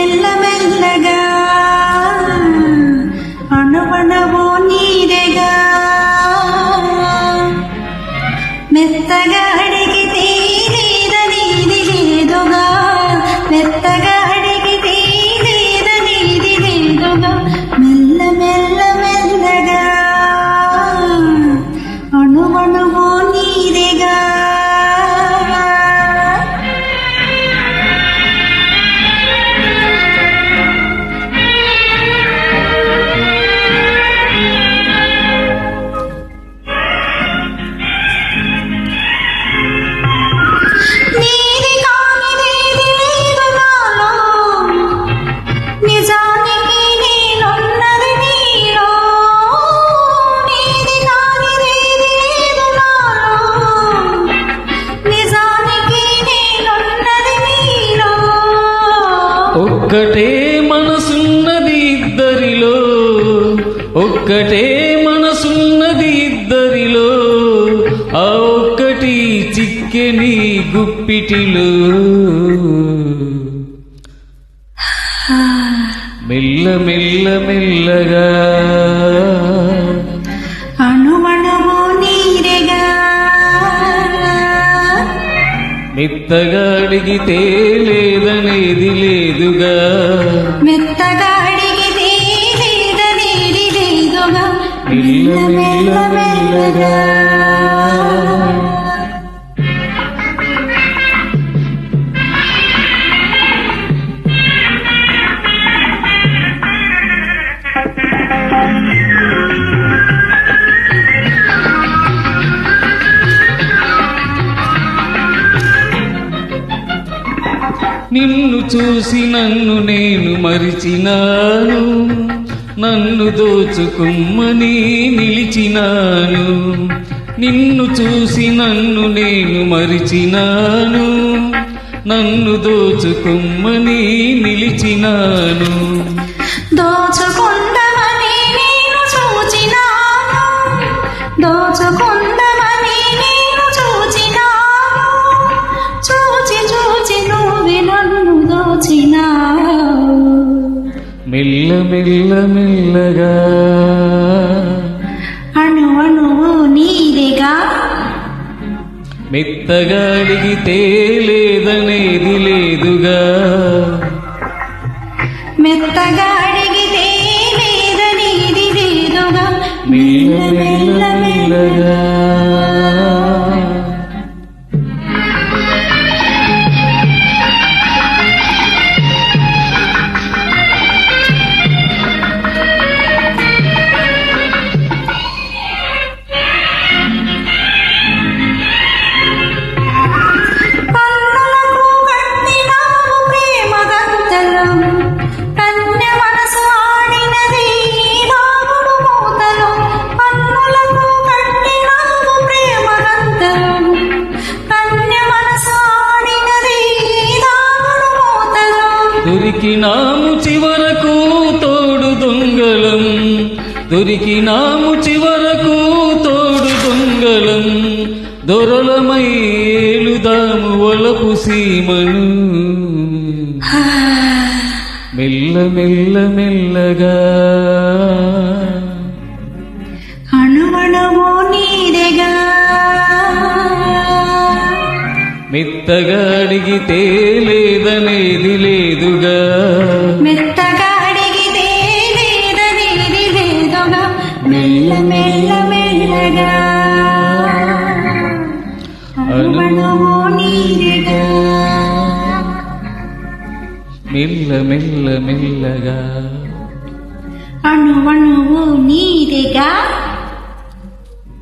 మెల్లమెల్లగా అణవణవో నీరెగా మెత్తగా ఒక్కటే మనసున్నది ఇద్దరిలో. ఒక్కటే మనసున్నది ఇద్దరిలో. ఆ ఒక్కటి చిక్కెని గుప్పిటిలో. మెల్ల మెల్ల మెల్లగా. అణువణువు నీరెగా. మెత్తగా అడిగితే లేదనేది లేదుగా. నిన్ను చూసి నన్ను నేను మరిచినాను. నన్ను దోచుకుమ్మని నిలిచినాను. నిన్ను చూసి నన్ను నేను మరిచినాను. నన్ను దోచుకుమ్మని నిలిచినాను. దోచుకుందమని మెల్ల మెల్ల మెల్లగా అణు అణువు నీదిగా మెత్తగా అడిగితే లేదనేది లేదుగా. మెత్తగా అడిగితే లేదనేది లేదుగా. మెల్ల మెల్ల దొరికినాము చివరకు తోడు దొంగలం. దొరికినాము చివరకు తోడు దొంగలం. దొరలమై ఏలుదాము ఒలపు సీమను మెల్ల మెల్ల మెల్లగా. అణువణువు నీదెగా మెత్తగా అడిగితే లేదనేది లేదుగా మెల్ల మెల్ల మెల్లగా అణువణువు నీదెగా మెల్ల మెల్ల మెల్లగా అణువణువు నీదెగా